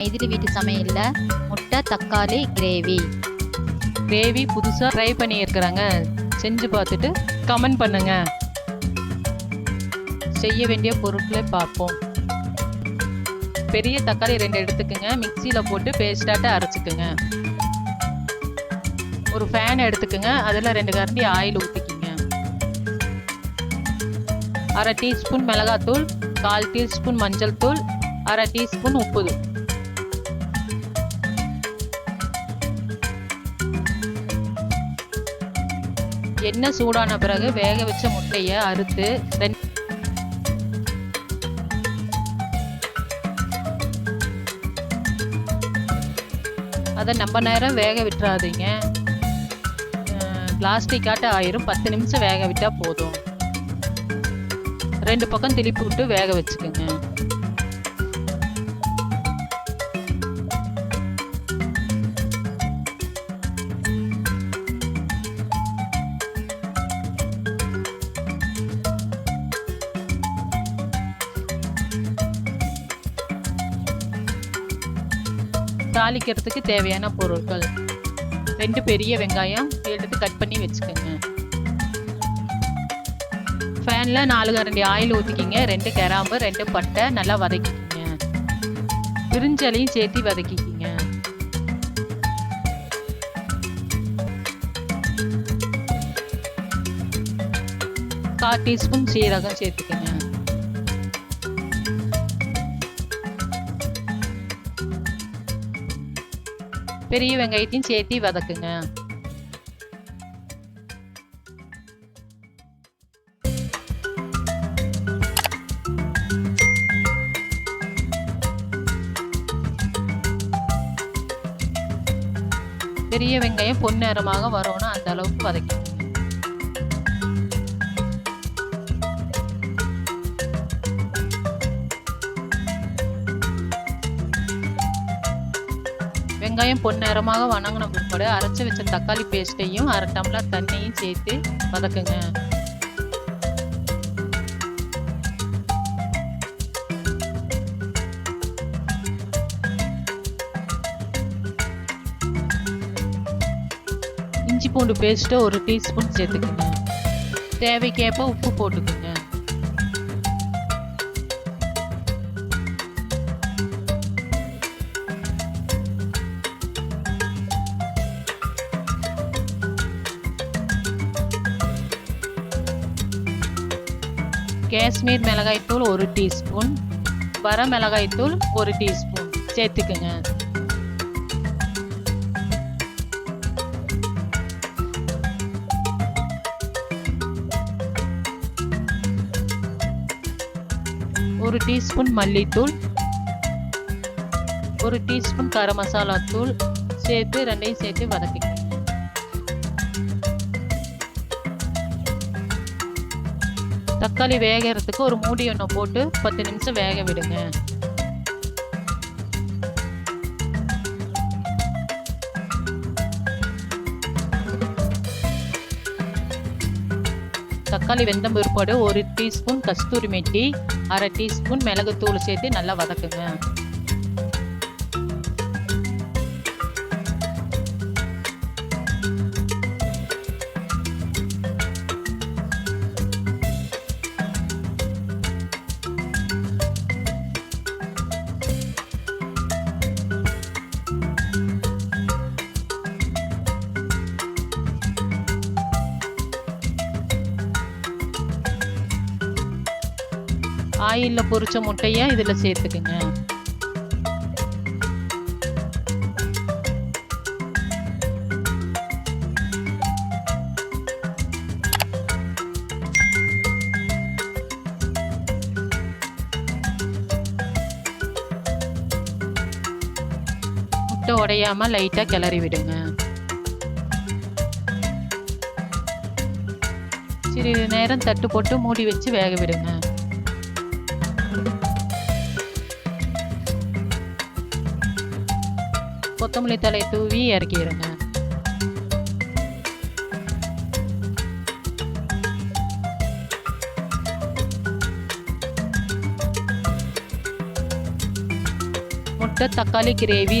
மைதிலி வீட்டு சமையலில் முட்டை தக்காளி கிரேவி கிரேவி புதுசாக ட்ரை பண்ணியிருக்கிறாங்க. செஞ்சு பார்த்துட்டு கமெண்ட் பண்ணுங்க. செய்ய வேண்டிய பொருட்களை பார்ப்போம். பெரிய தக்காளி ரெண்டு எடுத்துக்கோங்க. மிக்சியில் போட்டு பேஸ்டாட்ட அரைச்சிக்கோங்க. ஒரு ஃபேன் எடுத்துக்கோங்க. அதில் ரெண்டு கரண்டி ஆயில் ஊற்றிக்கிங்க அரை டீஸ்பூன் மிளகாத்தூள் கால் டீஸ்பூன் மஞ்சள் தூள் அரை டீஸ்பூன் உப்பு. எண்ணெய் சூடான பிறகு வேக வச்ச முட்டையை அறுத்து அதை நம்ம நேரம் வேக விட்டுறாதீங்க. பிளாஸ்டிக் ஆட்ட ஆயிரும். பத்து நிமிஷம் வேக விட்டால் போதும். ரெண்டு பக்கம் திருப்பி விட்டு வேக வச்சுக்கோங்க. தாளிக்கிறதுக்கு தேவையான பொருட்கள். ரெண்டு பெரிய வெங்காயம் எடுத்து கட் பண்ணி வச்சுக்கோங்க. ஃபேனில் நாலு கரண்டி ஆயில் ஊற்றிக்கிங்க ரெண்டு கிராம்பு ரெண்டு பட்டை நல்லா வதக்கிக்கிங்க. பிரிஞ்சலையும் சேர்த்து வதக்கிக்கிங்க. கால் டீஸ்பூன் சீரகம் சேர்த்துக்கங்க. பெரிய வெங்காயத்தையும் சேர்த்து வதக்குங்க. பெரிய வெங்காயம் பொன்னிறமாக வரணும் அந்த அளவுக்கு வதக்கிங்க வெங்காயம் பொன்னிறமாக வணங்கின பிற்பாடு அரைச்சி வச்ச தக்காளி பேஸ்ட்டையும் அரை டம்ளர் தண்ணியும் சேர்த்து வதக்குங்க. இஞ்சி பூண்டு பேஸ்ட்டை ஒரு டீஸ்பூன் சேர்த்துக்குங்க. தேவைக்கேற்ப உப்பு போட்டுக்குங்க. காஷ்மீர் மிளகாய்த்தூள் ஒரு டீஸ்பூன் வர மிளகாய்த்தூள் ஒரு டீஸ்பூன். சேர்த்துக்குங்க. ஒரு டீஸ்பூன் மல்லித்தூள் ஒரு டீஸ்பூன் கரம் மசாலா தூள் சேர்த்து ரெண்டையும் சேர்த்து வதக்கிக்கணும் தக்காளி வேகிறதுக்கு ஒரு மூடி ஒன்று போட்டு பத்து நிமிஷம் வேக விடுங்க. தக்காளி வெந்த பிற்பாடு ஒரு டீஸ்பூன் கஸ்தூரி மெட்டி அரை டீஸ்பூன் மிளகுத்தூள் சேர்த்து நல்லா வதக்குங்க. ஆயிலில் பொரித்த முட்டையை இதில் சேர்த்துக்குங்க. முட்டை உடையாமல் லைட்டாக கிளறி விடுங்க. சிறிது நேரம் தட்டு போட்டு மூடி வச்சு வேக விடுங்க. கொத்தமல்லி தலை தூவி இறக்கிடுங்க. முட்டை தக்காளி கிரேவி